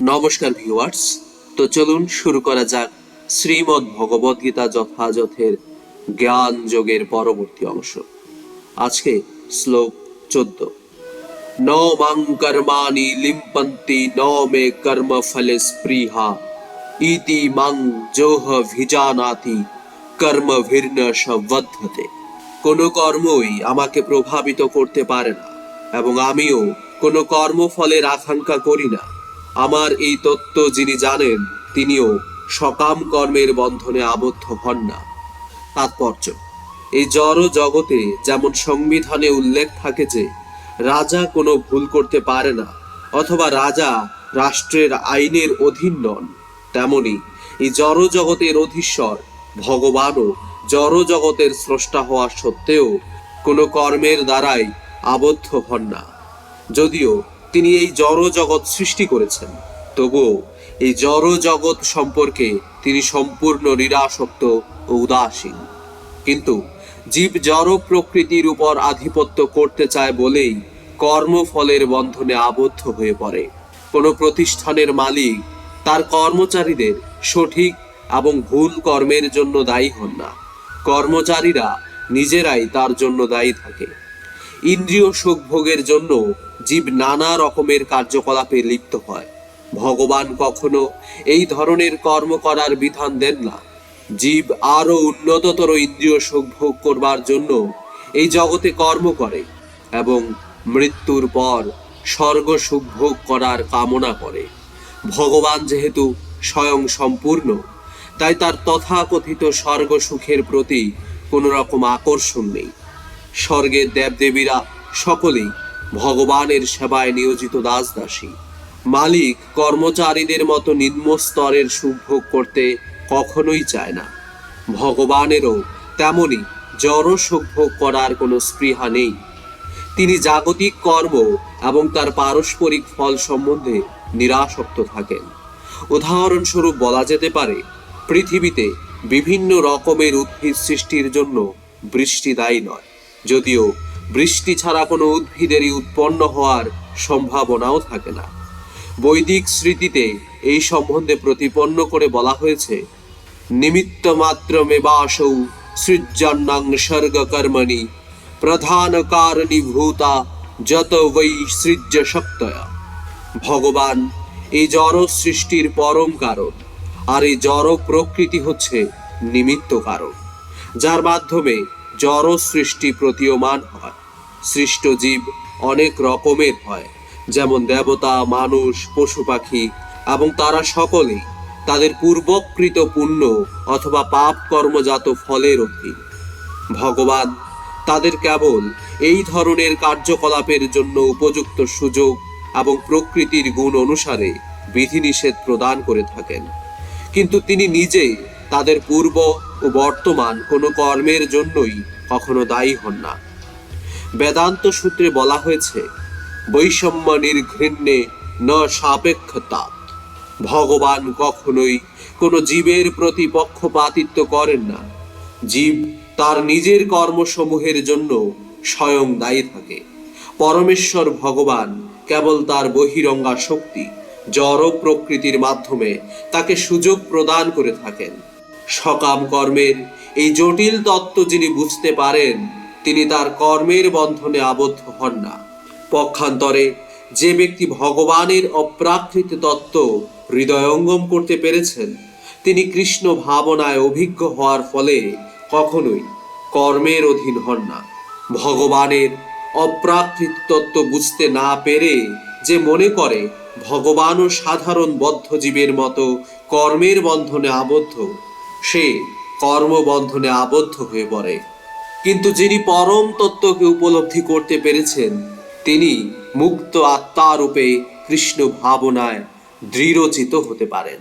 নমস্কার ভিউয়ার্স তো চলুন শুরু করা যাক শ্রীমদ্ ভগবদ গীতা যথাযথের জ্ঞান যোগের পরবর্তী অংশ। আজকে শ্লোক চোদ্দ। ন মাং কর্মাণি লিম্পন্তি, ন মে কর্ম ফলে স্পৃহা, ইতি মাং জোহ ভিজানাতি কর্ম ভির্ন সবদ্ধতে কোনো কর্মই আমাকে প্রভাবিত করতে পারে না, এবং আমিও কোনো কর্মফলের আকাঙ্ক্ষা করি না। আমার এই তত্ত্ব যিনি জানেন, তিনিও সকাম কর্মের বন্ধনে আবদ্ধ হন না। তাৎপর্য এই জড় জগতে যেমন সংবিধানে উল্লেখ থাকে যে, রাজা কোনো ভুল করতে পারে না, অথবা রাজা রাষ্ট্রের আইনের অধীন নন, তেমনি এই জড় জগতের অধীশ্বর ভগবানও জড় জগতের স্রষ্টা হওয়া সত্ত্বেও কোনো কর্মের দ্বারাই আবদ্ধ হন না। যদিও তিনি এই জড় জগৎ সৃষ্টি করেছেন। তবুও এই জড় জগৎ সম্পর্কে তিনি সম্পূর্ণ নিরাসক্ত ও উদাসীন। কিন্তু জীব জড় প্রকৃতির উপর আধিপত্য করতে চায় বলেই কর্মফলের বন্ধনে আবদ্ধ হয়ে পড়ে। কোনো প্রতিষ্ঠানের মালিক তার কর্মচারীদের সঠিক এবং ভুল কর্মের জন্য দায়ী হন না। কর্মচারীরা নিজেরাই তার জন্য দায়ী থাকে। ইন্দ্রিয় সুখ ভোগের জন্য জীব নানা রকমের কার্যকলাপে লিপ্ত হয়। ভগবান কখনো এই ধরনের কর্ম করার বিধান দেন না। জীব আরও উন্নততর ইন্দ্রিয় সুখ ভোগ করবার জন্য এই জগতে কর্ম করে এবং মৃত্যুর পর স্বর্গ সুখ ভোগ করার কামনা করে। ভগবান যেহেতু স্বয়ং সম্পূর্ণ, তাই তার তথাকথিত স্বর্গ সুখের প্রতি কোনো রকম আকর্ষণ নেই। স্বর্গের দেবদেবীরা সকলেই ভগবানের সেবায় নিয়োজিত দাস দাসী মালিক কর্মচারীদের মতো নিম্ন স্তরের সুখ ভোগ করতে কখনোই চায় না। ভগবানেরও তেমনি জড় সুখ ভোগ করার কোনো স্পৃহা নেই। তিনি জাগতিক কর্ম এবং তার পারস্পরিক ফল সম্বন্ধে নিরাসক্ত থাকেন। উদাহরণস্বরূপ বলা যেতে পারে, পৃথিবীতে বিভিন্ন রকমের উদ্ভিদ সৃষ্টির জন্য বৃষ্টি দায়ী নয়। যদিও বৃষ্টি ছাড়া কোনো উদ্ভিদেরই উৎপন্ন হওয়ার সম্ভাবনাও থাকে না। বৈদিক স্মৃতিতে এই সম্বন্ধে প্রতিপন্ন করে বলা হয়েছে নিমিত্ত মাত্র মেবাসৌ সৃজ্জান্নাং স্বর্গ কর্মণি প্রধান কারণীভূতা যত বৈ সৃজ্য শক্তয়া ভগবান এই জড় সৃষ্টির পরম কারণ, আর এই জড় প্রকৃতি হচ্ছে নিমিত্ত কারণ, যার মাধ্যমে জড় সৃষ্টি প্রতীয়মান হয়। সৃষ্ট জীব অনেক রকমের হয়, যেমন দেবতা, মানুষ, পশু পাখি এবং তারা সকলেই তাদের পূর্বকৃত পুণ্য অথবা পাপ কর্মজাত ফলের অধীন। ভগবান তাদের কেবল এই ধরনের কার্যকলাপের জন্য উপযুক্ত সুযোগ এবং প্রকৃতির গুণ অনুসারে বিধিনিষেধ প্রদান করে থাকেন। কিন্তু তিনি নিজে তাদের পূর্ব ও বর্তমান কোনো কর্মের জন্যই কখনো দায়ী হন না। বেদান্ত সূত্রে বলা হয়েছে, বৈষম্য নির্ঘৃণ্যে ন সাপেক্ষতা। ভগবান কখনোই কোনো জীবের প্রতি পক্ষপাতিত্ব করেন না। জীব তার নিজের কর্মসমূহের জন্য স্বয়ং দায়ী থাকে। পরমেশ্বর ভগবান কেবল তার বহিরঙ্গা শক্তি, জড় প্রকৃতির মাধ্যমে তাকে সুযোগ প্রদান করে থাকেন। সকাম কর্মের এই জটিল তত্ত্ব যিনি বুঝতে পারেন, তিনি তার কর্মের বন্ধনে আবদ্ধ হন না। পক্ষান্তরে যে ব্যক্তি ভগবানের অপ্রাকৃত তত্ত্ব হৃদয়ঙ্গম করতে পেরেছেন, তিনি কৃষ্ণ ভাবনায় অভিজ্ঞ হওয়ার ফলে কখনোই কর্মের অধীন হন না। ভগবানের অপ্রাকৃত তত্ত্ব বুঝতে না পেরে যে মনে করে, ভগবানও সাধারণ বদ্ধজীবের মতো কর্মের বন্ধনে আবদ্ধ সে কর্মবন্ধনে আবদ্ধ হয়ে পড়ে। কিন্তু যিনি পরম তত্ত্বকে উপলব্ধি করতে পেরেছেন, তিনি মুক্ত আত্মারূপে কৃষ্ণ ভাবনায় দৃঢ়চিত হতে পারেন।